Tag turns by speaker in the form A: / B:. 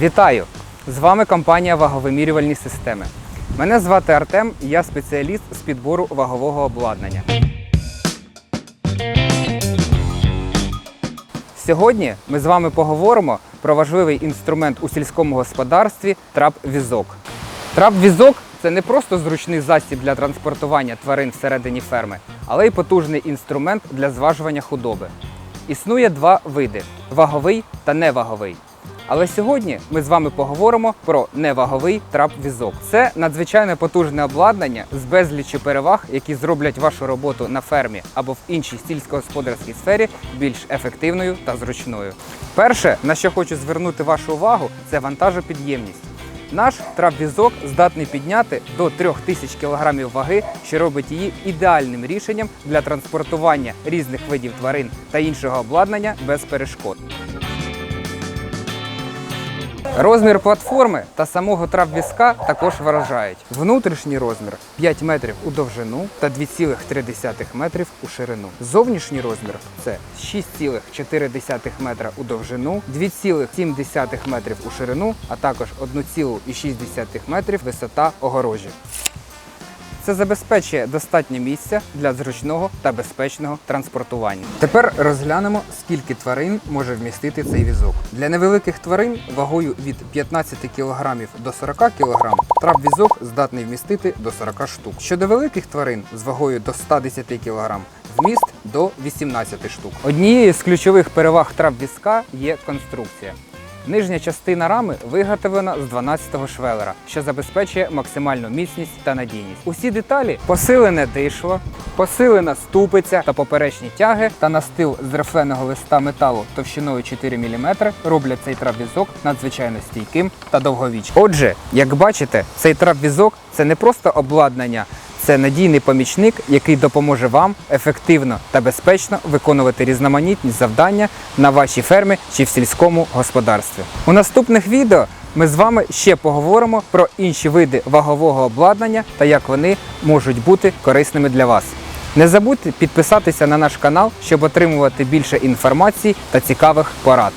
A: Вітаю! З вами компанія Ваговимірювальні системи. Мене звати Артем, і я спеціаліст з підбору вагового обладнання. Сьогодні ми з вами поговоримо про важливий інструмент у сільському господарстві трап-візок. Трап-візок це не просто зручний засіб для транспортування тварин всередині ферми, але й потужний інструмент для зважування худоби. Існує два види ваговий та неваговий. Але сьогодні ми з вами поговоримо про неваговий трап-візок. Це надзвичайно потужне обладнання з безліччю переваг, які зроблять вашу роботу на фермі або в іншій сільськогосподарській сфері більш ефективною та зручною. Перше, на що хочу звернути вашу увагу, це вантажопідємність. Наш трап-візок здатний підняти до 3000 кг ваги, що робить її ідеальним рішенням для транспортування різних видів тварин та іншого обладнання без перешкод. Розмір платформи та самого трап-візка також вражають. Внутрішній розмір 5 метрів у довжину та 2,3 метрів у ширину. Зовнішній розмір це 6,4 метра у довжину, 2,7 метрів у ширину, а також 1,6 метрів висота огорожі. Це забезпечує достатньо місця для зручного та безпечного транспортування. Тепер розглянемо, скільки тварин може вмістити цей візок. Для невеликих тварин вагою від 15 кг до 40 кг трап-візок здатний вмістити до 40 штук. Щодо великих тварин з вагою до 110 кг вміст до 18 штук. Однією з ключових переваг трап-візка є конструкція. Нижня частина рами виготовлена з 12-го швелера, що забезпечує максимальну міцність та надійність. Усі деталі посилене дишло, посилена ступиця та поперечні тяги та настил з рифленого листа металу товщиною 4 мм роблять цей трап-візок надзвичайно стійким та довговічним. Отже, як бачите, цей трап-візок це не просто обладнання. Це надійний помічник, який допоможе вам ефективно та безпечно виконувати різноманітні завдання на вашій фермі чи в сільському господарстві. У наступних відео ми з вами ще поговоримо про інші види вагового обладнання та як вони можуть бути корисними для вас. Не забудьте підписатися на наш канал, щоб отримувати більше інформації та цікавих порад.